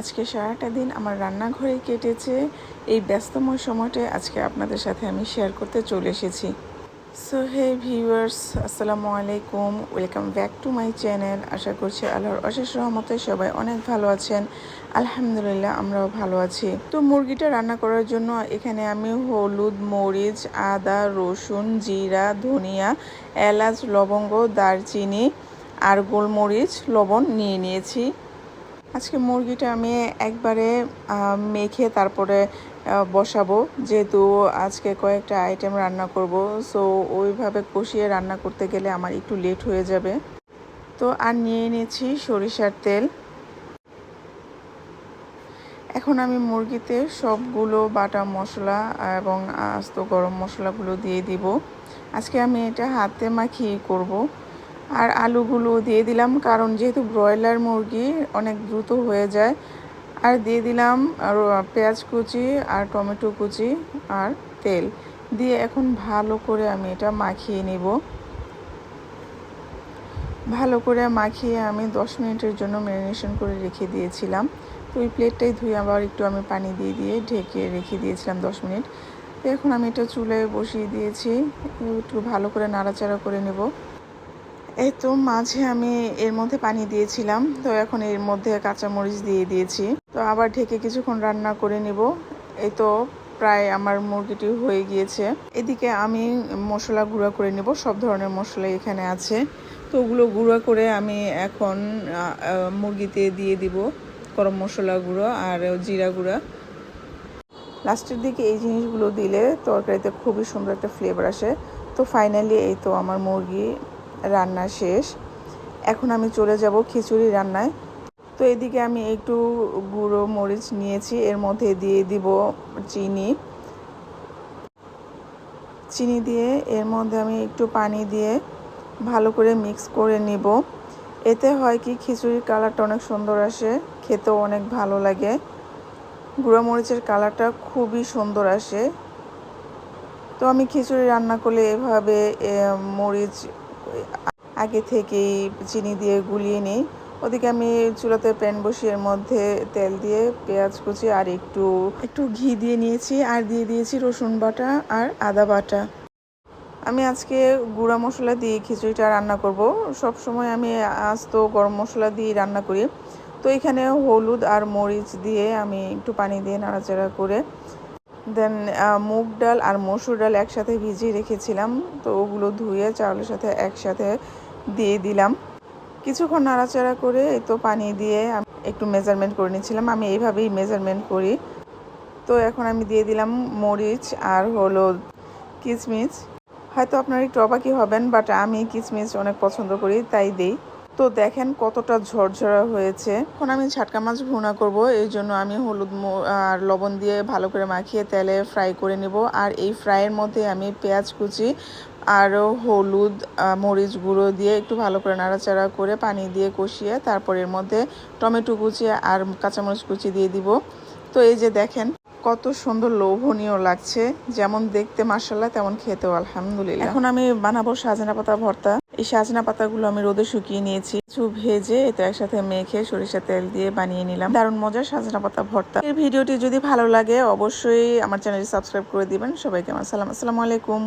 আজকে সারাটা দিন আমার রান্নাঘরে কেটেছে। এই ব্যস্তময় সময়টায় আজকে আপনাদের সাথে আমি শেয়ার করতে চলে এসেছি। সো হে ভিউয়ার্স আসসালামু আলাইকুম। Welcome back to my channel আশা করছি আল্লাহর অশেষ রহমতে সবাই অনেক ভালো আছেন। আলহামদুলিল্লাহ, আমরাও ভালো আছি। তো মুরগিটা রান্না করার জন্য এখানে আমি হলুদ মরিচ, আদা, রসুন, জিরা, ধনিয়া, এলাচ, লবঙ্গ, দারচিনি আর গোলমরিচ, লবণ নিয়ে নিয়েছি। আজকে মুরগিটা আমি একবারে মেখে তারপরে বসাবো। যেহেতু আজকে কয়েকটা আইটেম রান্না করব সো ওইভাবে কষিয়ে রান্না করতে গেলে আমার একটু লেট হয়ে যাবে। তো আর নিয়ে নিয়েছি সরিষার তেল। এখন আমি মুরগিতে সবগুলো বাটা মশলা এবং আস্ত গরম মশলাগুলো দিয়ে দিব। আজকে আমি এটা হাতে মাখিয়ে করব। আর আলুগুলো দিয়ে দিলাম, কারণ যেহেতু ব্রয়লার মুরগি অনেক দ্রুত হয়ে যায়। আর দিয়ে দিলাম আর পেঁয়াজ কুচি আর টমেটো কুচি আর তেল। দিয়ে এখন ভালো করে আমি এটা মাখিয়ে নিব। ভালো করে মাখিয়ে আমি দশ মিনিটের জন্য ম্যারিনেশন করে রেখে দিয়েছিলাম। তো ওই প্লেটটাই ধুয়ে আবার একটু আমি পানি দিয়ে দিয়ে ঢেকে রেখে দিয়েছিলাম দশ মিনিট। তো এখন আমি এটা চুলায় বসিয়ে দিয়েছি, একটু ভালো করে নাড়াচাড়া করে নেব। এই তো মাঝে আমি এর মধ্যে পানি দিয়েছিলাম, তো এখন এর মধ্যে কাঁচামরিচ দিয়ে দিয়েছি। তো আবার ঢেকে কিছুক্ষণ রান্না করে নিব। এই তো প্রায় আমার মুরগিটি হয়ে গিয়েছে। এদিকে আমি মশলা গুঁড়া করে নেব, সব ধরনের মশলা এখানে আছে। তো ওগুলো গুঁড়া করে আমি এখন মুরগিতে দিয়ে দিব গরম মশলা গুঁড়ো আর জিরা গুঁড়া। লাস্টের দিকে এই জিনিসগুলো দিলে তরকারিতে খুবই সুন্দর একটা ফ্লেভার আসে। তো ফাইনালি এই তো আমার মুরগি রান্না শেষ। এখন আমি চলে যাব খিচুড়ি রান্নায়। তো এদিকে আমি একটু গুঁড়ো মরিচ নিয়েছি, এর মধ্যে দিয়ে দিব চিনি। চিনি দিয়ে এর মধ্যে আমি একটু পানি দিয়ে ভালো করে মিক্স করে নিব। এতে হয় কি, খিচুড়ির কালারটা অনেক সুন্দর আসে, খেতেও অনেক ভালো লাগে। গুঁড়ো মরিচের কালারটা খুবই সুন্দর আসে। তো আমি খিচুড়ি রান্না করলে এভাবে মরিচ আগে থেকেই চিনি দিয়ে গুলিয়ে নিই। ওদিকে আমি চুলাতে প্যান বসিয়ে এর মধ্যে তেল দিয়ে পেঁয়াজ কুচি আর একটু একটু ঘি দিয়ে নিয়েছি। আর দিয়ে দিয়েছি রসুন বাটা আর আদা বাটা। আমি আজকে গুঁড়া মশলা দিয়ে খিচুড়িটা রান্না করব। সব সময় আমি আস্ত গরম মশলা দিয়ে রান্না করি। তো এখানে হলুদ আর মরিচ দিয়ে আমি একটু পানি দিয়ে নাড়াচাড়া করে দেন মুগ ডাল আর মসুর ডাল একসাথে ভিজিয়ে রেখেছিলাম। তো ওগুলো ধুয়ে চাউলের সাথে একসাথে দিয়ে দিলাম। কিছুক্ষণ নাড়াচাড়া করে এই তো পানি দিয়ে একটু মেজারমেন্ট করে নিয়েছিলাম আমি এইভাবেই মেজারমেন্ট করি। তো এখন আমি দিয়ে দিলাম মরিচ আর হলো কিচমিচ হয়তো আপনার একটু অবাকই হবেন বাট আমি কিচমিচ অনেক পছন্দ করি, তাই দেই। তো দেখেন কতটা ঝরঝরা হয়েছে। এখন আমি ছাটকা মাছ ভুনা করব, এই জন্য আমি হলুদ আর লবণ দিয়ে ভালো করে মাখিয়ে তেলে ফ্রাই করে নেব। আর এই ফ্রাইয়ের মধ্যে আমি পেঁয়াজ কুচি আর হলুদ মরিচ গুঁড়ো দিয়ে একটু ভালো করে নাড়াচাড়া করে পানি দিয়ে কষিয়ে তারপর এর মধ্যে টমেটো কুচি আর কাঁচামরিচ কুচি দিয়ে দিব। তো এই যে দেখেন কত সুন্দর লোভনীয় লাগছে, যেমন দেখতে মার্শাল্লাহ তেমন খেতেও আলহামদুলিল্লাহ। এখন আমি বানাবো সাজনা পাতা ভর্তা। এই সাজনা পাতাগুলো আমি রোদে শুকিয়ে নিয়েছি। কিছু ভেজে এতে একসাথে মেখে সরিষা তেল দিয়ে বানিয়ে নিলাম। দারুণ মজার সাজনা পাতা ভর্তা। এই ভিডিওটি যদি ভালো লাগে, অবশ্যই আমার চ্যানেলটি সাবস্ক্রাইব করে দিবেন। সবাইকে আমার সালাম। আসসালামু আলাইকুম।